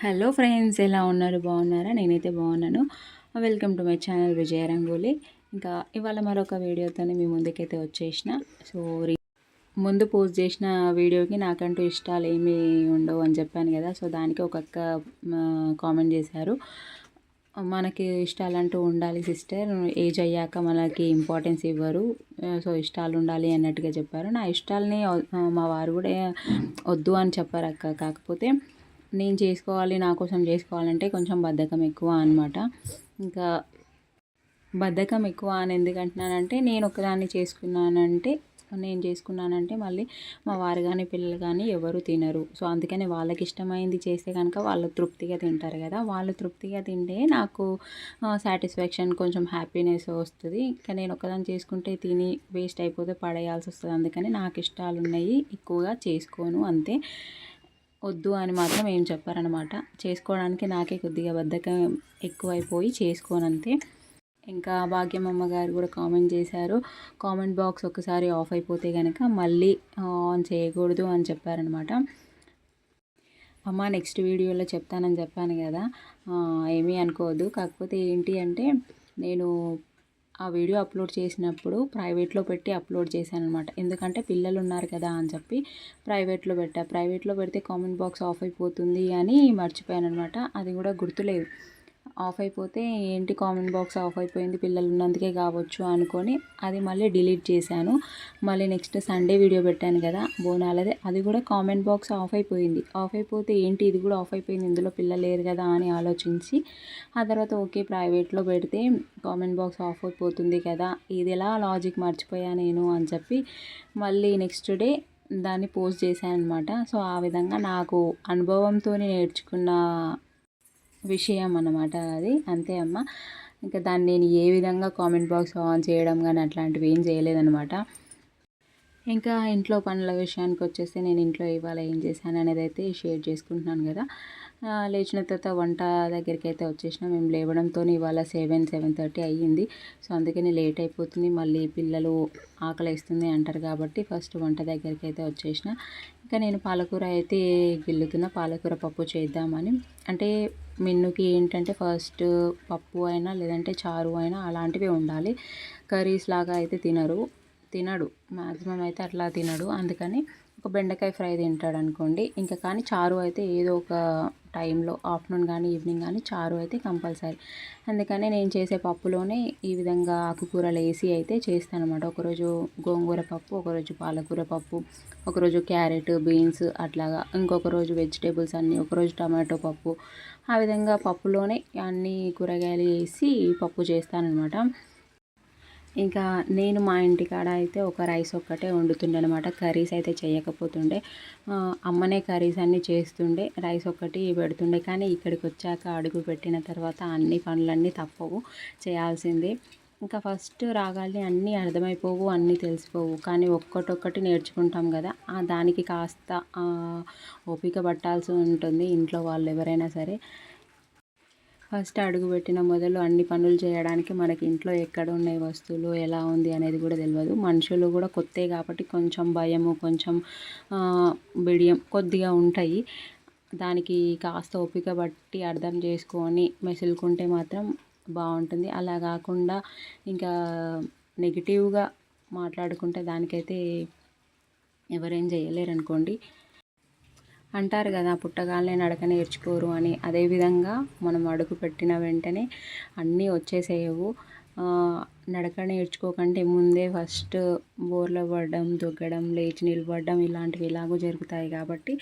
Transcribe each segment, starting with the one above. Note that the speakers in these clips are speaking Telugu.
హలో ఫ్రెండ్స్ ఎలా ఉన్నారు? బాగున్నారా? నేనైతే బాగున్నాను. Welcome to my channel Vijaya Rangoli. ఇంకా ఇవాళ మరొక వీడియోతోనే మీ ముందుకైతే వచ్చేసిన. సో ముందు పోస్ట్ చేసిన వీడియోకి నాకంటూ ఇష్టాలు ఏమీ ఉండవు అని చెప్పాను కదా. సో దానికి ఒక అక్క కామెంట్ చేశారు. మనకి ఇష్టాలంటూ ఉండాలి సిస్టర్. ఏజ్ అయ్యాక మనకి ఇంపార్టెన్స్ ఇవ్వరు. సో ఇష్టాలు ఉండాలి అన్నట్టుగా చెప్పారు. నా ఇష్టాలని మా వారు కూడా వద్దు అని చెప్పారు అక్క. కాకపోతే నేను చేసుకోవాలి నా కోసం చేసుకోవాలంటే కొంచెం బద్ధకం ఎక్కువ అనమాట ఇంకా బద్ధకం ఎక్కువ అని ఎందుకంటున్నానంటే నేను ఒకదాన్ని చేసుకున్నానంటే నేను చేసుకున్నానంటే మళ్ళీ మా వారు కానీ పిల్లలు కానీ ఎవరు తినరు. సో అందుకని వాళ్ళకి ఇష్టమైంది చేస్తే కనుక వాళ్ళు తృప్తిగా తింటారు కదా. వాళ్ళు తృప్తిగా తింటే నాకు సాటిస్ఫాక్షన్ కొంచెం హ్యాపీనెస్ వస్తుంది. ఇంకా నేను ఒకదాన్ని చేసుకుంటే తిని వేస్ట్ అయిపోతే పడేయాల్సి వస్తుంది. అందుకని నాకు ఇష్టాలు ఉన్నాయి ఎక్కువగా చేసుకోను అంతే. వద్దు అని మాత్రం ఏం చెప్పారనమాట చేసుకోవడానికి నాకే కొద్దిగా బద్ధకం ఎక్కువైపోయి చేసుకోనంతే. ఇంకా భాగ్యమమ్మ గారు కూడా కామెంట్ చేశారు. కామెంట్ బాక్స్ ఒకసారి ఆఫ్ అయిపోతే కనుక మళ్ళీ ఆన్ చేయకూడదు అని చెప్పారనమాట అమ్మ నెక్స్ట్ వీడియోలో చెప్తానని చెప్పాను కదా. ఏమీ అనుకోవద్దు. కాకపోతే ఏంటి అంటే నేను ఆ వీడియో అప్లోడ్ చేసినప్పుడు ప్రైవేట్లో పెట్టి అప్లోడ్ చేశాను అనమాట ఎందుకంటే పిల్లలు ఉన్నారు కదా అని చెప్పి ప్రైవేట్లో పెట్టా. ప్రైవేట్లో పెడితే కామెంట్ బాక్స్ ఆఫ్ అయిపోతుంది అని మర్చిపోయాను అనమాట అది కూడా గుర్తులేదు. ఆఫ్ అయిపోతే ఏంటి కామెంట్ బాక్స్ ఆఫ్ అయిపోయింది పిల్లలు ఉన్నందుకే కావచ్చు అనుకొని అది మళ్ళీ డిలీట్ చేశాను. మళ్ళీ నెక్స్ట్ సండే వీడియో పెట్టాను కదా బోనాలదే అది కూడా కామెంట్ బాక్స్ ఆఫ్ అయిపోయింది. ఆఫ్ అయిపోతే ఏంటి ఇది కూడా ఆఫ్ అయిపోయింది ఇందులో పిల్లలు లేరు కదా అని ఆలోచించి ఆ తర్వాత ఓకే ప్రైవేట్లో పెడితే కామెంట్ బాక్స్ ఆఫ్ అయిపోతుంది కదా ఇది ఎలా లాజిక్ మర్చిపోయా నేను అని చెప్పి మళ్ళీ నెక్స్ట్ డే దాన్ని పోస్ట్ చేశాను అనమాట సో ఆ విధంగా నాకు అనుభవంతో నేర్చుకున్న విషయం అన్నమాట అది. అంతే అమ్మ. ఇంకా దాన్ని నేను ఏ విధంగా కామెంట్ బాక్స్ ఆన్ చేయడం కానీ అట్లాంటివి ఏం చేయలేదనమాట ఇంకా ఇంట్లో పనుల విషయానికి వచ్చేసి నేను ఇంట్లో ఇవాళ ఏం చేశాను అనేది అయితే షేర్ చేసుకుంటున్నాను కదా. లేచిన తర్వాత వంట దగ్గరికి అయితే వచ్చేసిన. మేము లేవడంతో ఇవాళ సెవెన్ సెవెన్ థర్టీ అయ్యింది. సో అందుకని లేట్ అయిపోతుంది. మళ్ళీ పిల్లలు ఆకలిస్తుంది అంటారు కాబట్టి ఫస్ట్ వంట దగ్గరికి అయితే వచ్చేసిన. ఇంకా నేను పాలకూర అయితే గిల్లుతున్న. పాలకూర పప్పు చేద్దామని. అంటే మెన్నుకి ఏంటంటే ఫస్ట్ పప్పు అయినా లేదంటే చారు అయినా అలాంటివి ఉండాలి. కర్రీస్ లాగా అయితే తినరు. తినడు. మ్యాక్సిమం అయితే అట్లా తినడు. అందుకని ఒక బెండకాయ ఫ్రై తింటాడు అనుకోండి ఇంకా కానీ చారు అయితే ఏదో ఒక టైంలో ఆఫ్టర్నూన్ కానీ ఈవినింగ్ కానీ చారు అయితే కంపల్సరీ. అందుకనే నేను చేసే పప్పులోనే ఈ విధంగా ఆకుకూరలు వేసి అయితే చేస్తాను అనమాట ఒకరోజు గోంగూర పప్పు ఒకరోజు పాలకూర పప్పు ఒకరోజు క్యారెట్ బీన్స్ అట్లాగా ఇంకొక రోజు వెజిటేబుల్స్ అన్నీ ఒకరోజు టమాటో పప్పు. ఆ విధంగా పప్పులోనే అన్ని కూరగాయలు వేసి పప్పు చేస్తానమాట ఇంకా నేను మా ఇంటికాడ అయితే ఒక రైస్ ఒక్కటే వండుతుండే అనమాట కర్రీస్ అయితే చేయకపోతుండే. అమ్మనే కర్రీస్ అన్నీ చేస్తుండే. రైస్ ఒక్కటి పెడుతుండే. కానీ ఇక్కడికి వచ్చాక అడుగు పెట్టిన తర్వాత అన్ని పనులన్నీ తప్పవు. చేయాల్సిందే. ఇంకా ఫస్ట్ రాగాలి అన్నీ అర్థమైపోవు అన్నీ తెలిసిపోవు. కానీ ఒక్కటొక్కటి నేర్చుకుంటాం కదా. దానికి కాస్త ఓపిక పట్టాల్సి ఉంటుంది ఇంట్లో వాళ్ళు ఎవరైనా సరే. ఫస్ట్ అడుగుపెట్టిన మొదలు అన్ని పనులు చేయడానికి మనకి ఇంట్లో ఎక్కడ ఉన్నాయి వస్తువులు ఎలా ఉంది అనేది కూడా తెలియదు మనుషులు కూడా కొత్తే కాబట్టి కొంచెం భయము కొంచెం బిడియం కొద్దిగా ఉంటాయి. దానికి కాస్త ఓపిక బట్టి అర్థం చేసుకొని మెసులుకుంటే మాత్రం బాగుంటుంది. అలా కాకుండా ఇంకా నెగిటివ్గా మాట్లాడుకుంటే దానికైతే ఎవరేం చేయలేరు అనుకోండి అంటారు కదా పుట్టగానే నడక నేర్చుకోరు అని. అదేవిధంగా మనం అడుగు పెట్టిన వెంటనే అన్నీ వచ్చేసేయవు. నడక నేర్చుకోకంటే ముందే ఫస్ట్ బోర్లో పడడం దుగ్గడం లేచి నిలబడడం ఇలాంటివి ఇలాగూ జరుగుతాయి కాబట్టి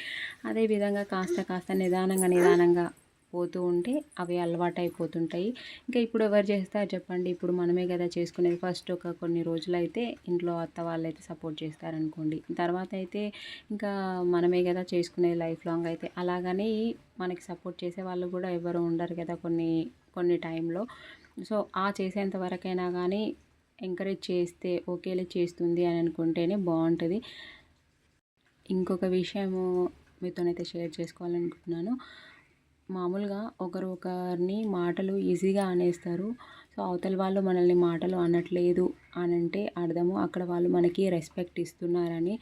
అదేవిధంగా కాస్త కాస్త నిదానంగా నిదానంగా పోతూ ఉంటే అవి అలవాటు అయిపోతుంటాయి ఇంకా ఇప్పుడు ఎవరు చేస్తారు చెప్పండి? ఇప్పుడు మనమే కదా చేసుకునేది. ఫస్ట్ ఒక కొన్ని రోజులు అయితే ఇంట్లో అత్త వాళ్ళు అయితే సపోర్ట్ చేస్తారనుకోండి. తర్వాత అయితే ఇంకా మనమే కదా చేసుకునేది లైఫ్ లాంగ్ అయితే అలాగని మనకి సపోర్ట్ చేసే వాళ్ళు కూడా ఎవరు ఉండరు కదా కొన్ని కొన్ని టైంలో. సో ఆ చేసేంత వరకైనా కానీ ఎంకరేజ్ చేస్తే ఓకేలే చేస్తుంది అని అనుకుంటేనే బాగుంటుంది ఇంకొక విషయము మీతోనైతే షేర్ చేసుకోవాలనుకుంటున్నాను. మామూలుగా ఒకరు ఒకరిని మాటలు ఈజీగా అనేస్తారు. సో అవతల వాళ్ళు మనల్ని మాటలు అనట్లేదు అని అంటే అర్థము అక్కడ వాళ్ళు మనకి రెస్పెక్ట్ ఇస్తున్నారని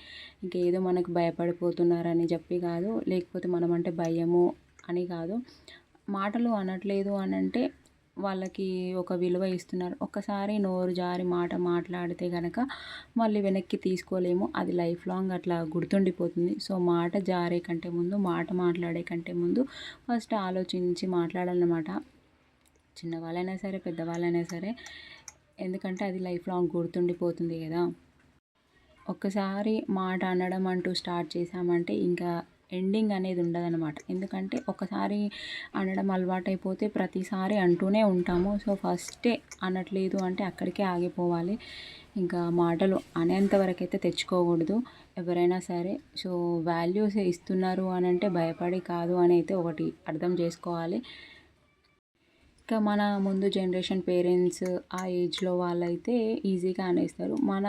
ఇంకేదో మనకు భయపడిపోతున్నారని చెప్పి కాదు లేకపోతే మనమంటే భయము అని కాదు. మాటలు అనట్లేదు అని అంటే వాళ్ళకి ఒక విలువ ఇస్తున్నారు. ఒక్కసారి నోరు జారి మాట మాట్లాడితే కనుక మళ్ళీ వెనక్కి తీసుకోలేము. అది లైఫ్ లాంగ్ అట్లా గుర్తుండిపోతుంది. సో మాట జారే కంటే ముందు మాట మాట్లాడే కంటే ముందు ఫస్ట్ ఆలోచించి మాట్లాడాలన్నమాట. చిన్నవాళ్ళైనా సరే పెద్దవాళ్ళైనా సరే ఎందుకంటే అది లైఫ్ లాంగ్ గుర్తుండిపోతుంది కదా. ఒక్కసారి మాట అనడం అంటూ స్టార్ట్ చేశామంటే ఇంకా ఎండింగ్ అనేది ఉండదన్నమాట. ఎందుకంటే ఒకసారి అనడం అలవాటైపోతే ప్రతిసారి అంటూనే ఉంటాము. సో ఫస్టే అనట్లేదు అంటే అక్కడికే ఆగిపోవాలి. ఇంకా మాటలు అనేంత వరకు అయితే తెచ్చుకోకూడదు ఎవరైనా సరే. సో వాల్యూస్ ఇస్తున్నారు అని అంటే భయపడి కాదు అని అయితే ఒకటి అర్థం చేసుకోవాలి. ఇంకా మన ముందు జనరేషన్ పేరెంట్స్ ఆ ఏజ్లో వాళ్ళైతే ఈజీగా అనేస్తారు మన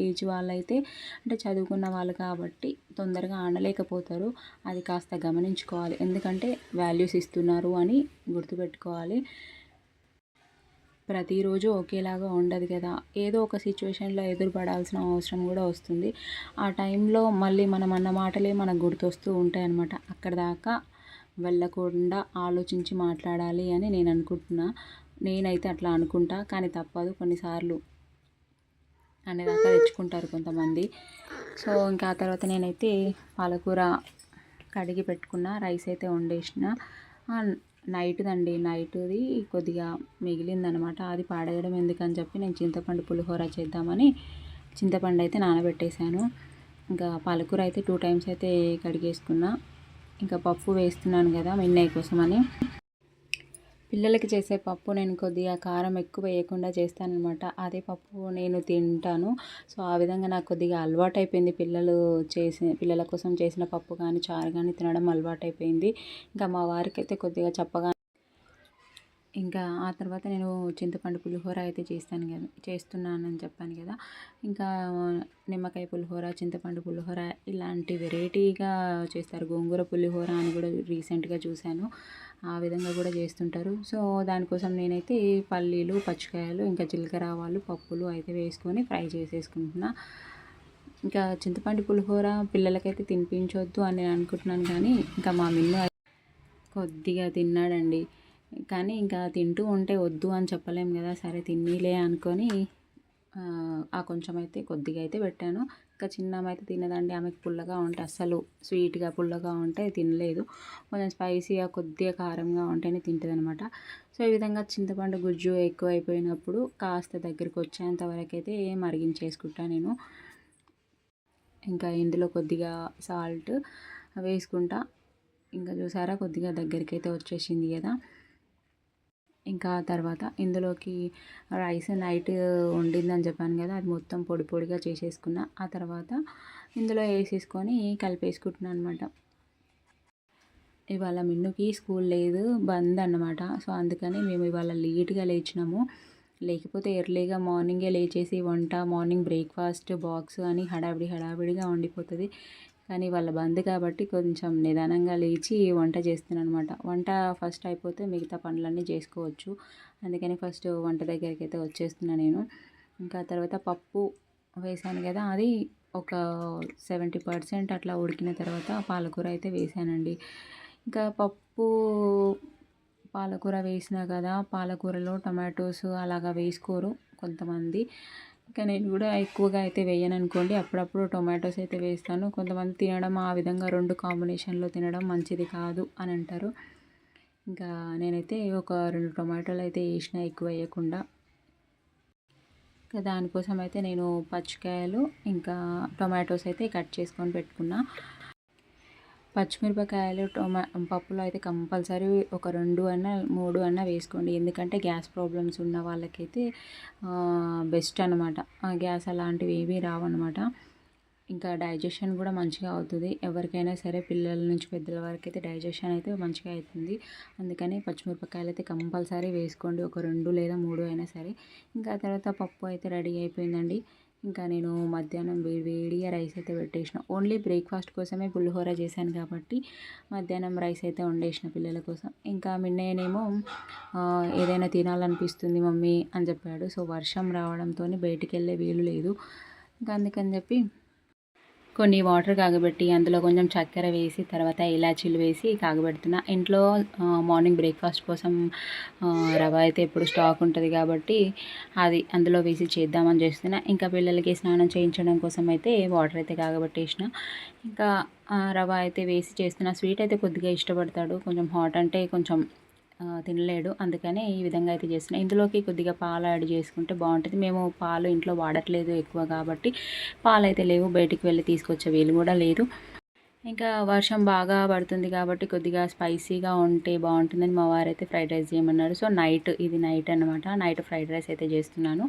ఏజ్ వాళ్ళైతే అంటే చదువుకున్న వాళ్ళు కాబట్టి తొందరగా అనలేకపోతారు అది కాస్త గమనించుకోవాలి. ఎందుకంటే వాల్యూస్ ఇస్తున్నారు అని గుర్తుపెట్టుకోవాలి. ప్రతిరోజు ఒకేలాగా ఉండదు కదా. ఏదో ఒక సిచ్యువేషన్లో ఎదురుపడాల్సిన అవసరం కూడా వస్తుంది. ఆ టైంలో మళ్ళీ మనం అన్న మాటలే మనకు గుర్తొస్తూ ఉంటాయి అన్నమాట అక్కడ దాకా వెళ్ళకుండా ఆలోచించి మాట్లాడాలి అని నేను అనుకుంటున్నా. నేనైతే అట్లా అనుకుంటా కానీ తప్పదు. కొన్నిసార్లు అనేదాకా తెచ్చుకుంటారు కొంతమంది. సో ఇంకా ఆ తర్వాత నేనైతే పాలకూర కడిగి పెట్టుకున్న రైస్ అయితే వండేసిన. నైట్దండి. నైట్ది కొద్దిగా మిగిలిందనమాట. అది పాడేయడం ఎందుకని చెప్పి నేను చింతపండు పులిహోర చేద్దామని చింతపండు అయితే నానబెట్టేశాను. ఇంకా పాలకూర అయితే టూ టైమ్స్ అయితే కడిగేసుకున్నా. ఇంకా పప్పు వేస్తున్నాను కదా మిన్నయ్య కోసమని. పిల్లలకి చేసే పప్పు నేను కొద్దిగా కారం ఎక్కువ వేయకుండా చేస్తానమాట అదే పప్పు నేను తింటాను. సో ఆ విధంగా నాకు కొద్దిగా అలవాటు అయిపోయింది పిల్లలు చేసిన పిల్లల కోసం చేసిన పప్పు కానీ చారు కానీ తినడం అలవాటు అయిపోయింది ఇంకా మా వారికి అయితే కొద్దిగా చప్పగా ఇంకా ఆ తర్వాత నేను చింతపండు పులిహోర అయితే చేస్తాను కదా చేస్తున్నానని చెప్పాను కదా. ఇంకా నిమ్మకాయ పులిహోర చింతపండు పులిహోర ఇలాంటి వెరైటీగా చేస్తారు. గోంగూర పులిహోర అని కూడా రీసెంట్గా చూశాను. ఆ విధంగా కూడా చేస్తుంటారు. సో దానికోసం నేనైతే పల్లీలు పచ్చికాయలు ఇంకా జీలకర్ర ఆవాలు పప్పులు అయితే వేసుకొని ఫ్రై చేసేసుకుంటున్నా. ఇంకా చింతపండు పులిహోర పిల్లలకైతే తినిపించవద్దు అని నేను అనుకుంటున్నాను కానీ ఇంకా మా మిన్ను కొద్దిగా తిన్నాడండి. కానీ ఇంకా తింటూ ఉంటే వద్దు అని చెప్పలేం కదా సరే తిన్నీలే అనుకొని ఆ కొంచెం అయితే కొద్దిగా అయితే పెట్టాను. ఇంకా చిన్న అయితే తినదండి ఆమెకు పుల్లగా ఉంటే అస్సలు స్వీట్గా పుల్లగా ఉంటే తినలేదు. కొంచెం స్పైసీగా కొద్దిగా కారంగా ఉంటేనే తింటుంది అనమాట సో ఈ విధంగా చింతపండు గుజ్జు ఎక్కువ అయిపోయినప్పుడు కాస్త దగ్గరికి వచ్చేంత వరకు అయితే మరిగించేసుకుంటా నేను. ఇంకా ఇందులో కొద్దిగా సాల్ట్ వేసుకుంటా. ఇంకా చూసారా కొద్దిగా దగ్గరికి అయితే వచ్చేసింది కదా. ఇంకా తర్వాత ఇందులోకి రైస్ నైట్ వండిందని చెప్పాను కదా అది మొత్తం పొడి పొడిగా చేసేసుకున్న. ఆ తర్వాత ఇందులో వేసేసుకొని కలిపేసుకుంటున్నాను అనమాట ఇవాళ మిన్నుకి స్కూల్ లేదు బంద్ అన్నమాట. సో అందుకని మేము ఇవాళ లేట్గా లేచినాము. లేకపోతే ఎర్లీగా మార్నింగే లేచేసి వంట మార్నింగ్ బ్రేక్ఫాస్ట్ బాక్స్ అని హడావిడి హడావిడిగా ఉండిపోతుంది. కానీ వాళ్ళ బంద్ కాబట్టి కొంచెం నిదానంగా లేచి వంట చేస్తున్నాను అనమాట వంట ఫస్ట్ అయిపోతే మిగతా పనులన్నీ చేసుకోవచ్చు. అందుకని ఫస్ట్ వంట దగ్గరికి అయితే వచ్చేస్తున్నా నేను. ఇంకా తర్వాత పప్పు వేసాను కదా అది ఒక సెవెంటీ పర్సెంట్ అట్లా ఉడికిన తర్వాత పాలకూర అయితే వేసానండి ఇంకా పప్పు పాలకూర వేసినా కదా పాలకూరలో టమాటోస్ అలాగా వేసుకోరు కొంతమంది. ఇంకా నేను కూడా ఎక్కువగా అయితే వేయను అనుకోండి. అప్పుడప్పుడు టొమాటోస్ అయితే వేస్తాను. కొంతమంది తినడం ఆ విధంగా రెండు కాంబినేషన్లో తినడం మంచిది కాదు అని అంటారు. ఇంకా నేనైతే ఒక రెండు టొమాటోలు అయితే వేసిన ఎక్కువ వేయకుండా. ఇంకా దానికోసం అయితే నేను పచ్చికాయలు ఇంకా టొమాటోస్ అయితే కట్ చేసుకొని పెట్టుకున్నా. పచ్చిమిరపకాయలు టొమా పప్పులో అయితే కంపల్సరీ ఒక రెండు అన్న మూడు అన్న వేసుకోండి. ఎందుకంటే గ్యాస్ ప్రాబ్లమ్స్ ఉన్న వాళ్ళకైతే బెస్ట్ అనమాట గ్యాస్ అలాంటివి ఏమీ రావన్నమాట. ఇంకా డైజెషన్ కూడా మంచిగా అవుతుంది. ఎవరికైనా సరే పిల్లల నుంచి పెద్దల వరకు అయితే డైజెషన్ అయితే మంచిగా అవుతుంది. అందుకని పచ్చిమిరపకాయలు అయితే కంపల్సరీ వేసుకోండి. ఒక రెండు లేదా మూడు అయినా సరే. ఇంకా తర్వాత పప్పు అయితే రెడీ అయిపోయిందండి. ఇంకా నేను మధ్యాహ్నం వేడిగా రైస్ అయితే పెట్టేసిన. ఓన్లీ బ్రేక్ఫాస్ట్ కోసమే పులిహోర చేశాను కాబట్టి మధ్యాహ్నం రైస్ అయితే వండేసిన పిల్లల కోసం. ఇంకా మిన్నయ్యనేమో ఏదైనా తినాలనిపిస్తుంది మమ్మీ అని చెప్పాడు. సో వర్షం రావడంతో బయటికి వెళ్ళే వీలు లేదు. ఇంకా అందుకని చెప్పి కొన్ని వాటర్ కాగబెట్టి అందులో కొంచెం చక్కెర వేసి తర్వాత ఇలాచీలు వేసి కాగబెడుతున్నా. ఇంట్లో మార్నింగ్ బ్రేక్ఫాస్ట్ కోసం రవ అయితే ఎప్పుడు స్టాక్ ఉంటుంది కాబట్టి అది అందులో వేసి చేద్దామని చేస్తున్నా. ఇంకా పిల్లలకి స్నానం చేయించడం కోసం అయితే వాటర్ అయితే కాగబెట్టేసిన. ఇంకా రవ అయితే వేసి చేస్తున్నా. స్వీట్ అయితే కొద్దిగా ఇష్టపడతాడు. కొంచెం హాట్ అంటే కొంచెం తినలేడు. అందుకనే ఈ విధంగా అయితే చేస్తున్నా. ఇందులోకి కొద్దిగా పాలు యాడ్ చేసుకుంటే బాగుంటుంది. మేము పాలు ఇంట్లో వాడట్లేదు ఎక్కువ కాబట్టి పాలు అయితే లేవు. బయటికి వెళ్ళి తీసుకొచ్చే వీలు కూడా లేదు. ఇంకా వర్షం బాగా పడుతుంది కాబట్టి కొద్దిగా స్పైసీగా ఉంటే బాగుంటుందని మా వారైతే ఫ్రైడ్ రైస్ చేయమన్నారు. సో నైట్ ఇది నైట్ అనమాట నైట్ ఫ్రైడ్ రైస్ అయితే చేస్తున్నాను.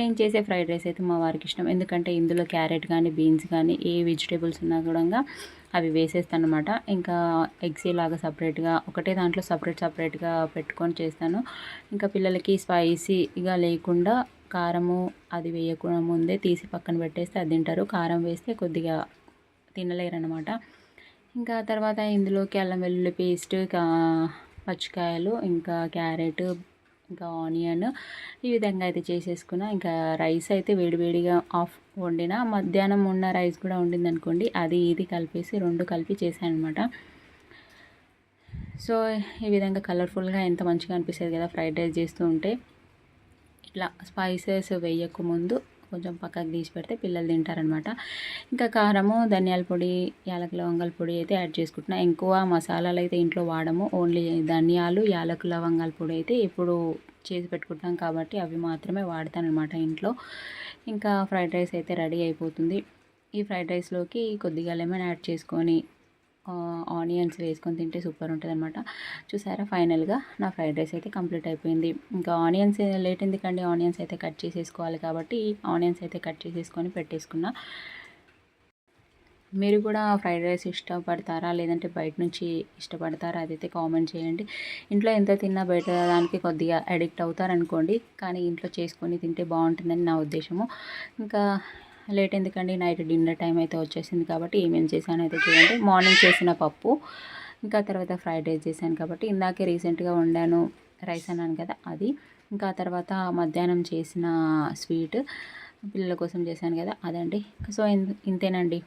నేను చేసే ఫ్రైడ్ రైస్ అయితే మా వారికి ఇష్టం. ఎందుకంటే ఇందులో క్యారెట్ కానీ బీన్స్ కానీ ఏ వెజిటేబుల్స్ ఉన్నా కూడా అవి వేసేస్తాను అనమాట ఇంకా ఎగ్స్ ఇలాగా సపరేట్గా ఒకటే దాంట్లో సపరేట్ సపరేట్గా పెట్టుకొని చేస్తాను. ఇంకా పిల్లలకి స్పైసీగా లేకుండా కారము అది వేయకుండా ముందే తీసి పక్కన పెట్టేస్తే అది తింటారు. కారం వేస్తే కొద్దిగా తినలేరు అనమాట ఇంకా తర్వాత ఇందులోకి అల్లం వెల్లుల్లి పేస్ట్ పచ్చికాయలు ఇంకా క్యారెట్ ఇంకా ఆనియన్ ఈ విధంగా అయితే చేసేసుకున్నా. ఇంకా రైస్ అయితే వేడివేడిగా ఆఫ్ వండిన మధ్యాహ్నం ఉన్న రైస్ కూడా వండింది అనుకోండి అది ఇది కలిపేసి రెండు కలిపి చేశాను అనమాట సో ఈ విధంగా కలర్ఫుల్గా ఎంత మంచిగా అనిపిస్తుంది కదా ఫ్రైడ్ రైస్ చేస్తూ ఉంటే. ఇట్లా స్పైసెస్ వేయకముందు కొంచెం పక్కకు తీసి పెడితే పిల్లలు తింటారనమాట ఇంకా కారము ధనియాల పొడి యాలకుల లవంగాల పొడి అయితే యాడ్ చేసుకుంటున్నా. ఎక్కువ మసాలాలు అయితే ఇంట్లో వాడము. ఓన్లీ ధనియాలు యాలకుల లవంగాల పొడి అయితే ఇప్పుడు చేసి పెట్టుకుంటాం కాబట్టి అవి మాత్రమే వాడతాను అనమాట ఇంట్లో. ఇంకా ఫ్రైడ్ రైస్ అయితే రెడీ అయిపోతుంది. ఈ ఫ్రైడ్ రైస్లోకి కొద్దిగా లెమన్ యాడ్ చేసుకొని ఆనియన్స్ వేసుకొని తింటే సూపర్ ఉంటుంది అనమాట చూసారా ఫైనల్గా నా ఫ్రైడ్ రైస్ అయితే కంప్లీట్ అయిపోయింది. ఇంకా ఆనియన్స్ లేట్ ఎందుకండి? ఆనియన్స్ అయితే కట్ చేసేసుకోవాలి కాబట్టి ఆనియన్స్ అయితే కట్ చేసేసుకొని పెట్టేసుకున్నా. మీరు కూడా ఫ్రైడ్ రైస్ ఇష్టపడతారా? లేదంటే బయట నుంచి ఇష్టపడతారా? అదైతే కామెంట్ చేయండి. ఇంట్లో ఎంత తిన్నా బయట దానికి కొద్దిగా అడిక్ట్ అవుతారనుకోండి. కానీ ఇంట్లో చేసుకొని తింటే బాగుంటుందని నా ఉద్దేశము. ఇంకా లేట్ ఎందుకండి? నైట్ డిన్నర్ టైం అయితే వచ్చేసింది కాబట్టి ఏమేమి చేశాను అయితే చూడండి. మార్నింగ్ చేసిన పప్పు ఇంకా తర్వాత ఫ్రైడ్ రైస్ చేశాను కాబట్టి ఇందాకే రీసెంట్గా వండాను రైస్ అన్నాను కదా అది. ఇంకా తర్వాత మధ్యాహ్నం చేసిన స్వీట్ పిల్లల కోసం చేశాను కదా అదండి. సో ఇంతేనండి.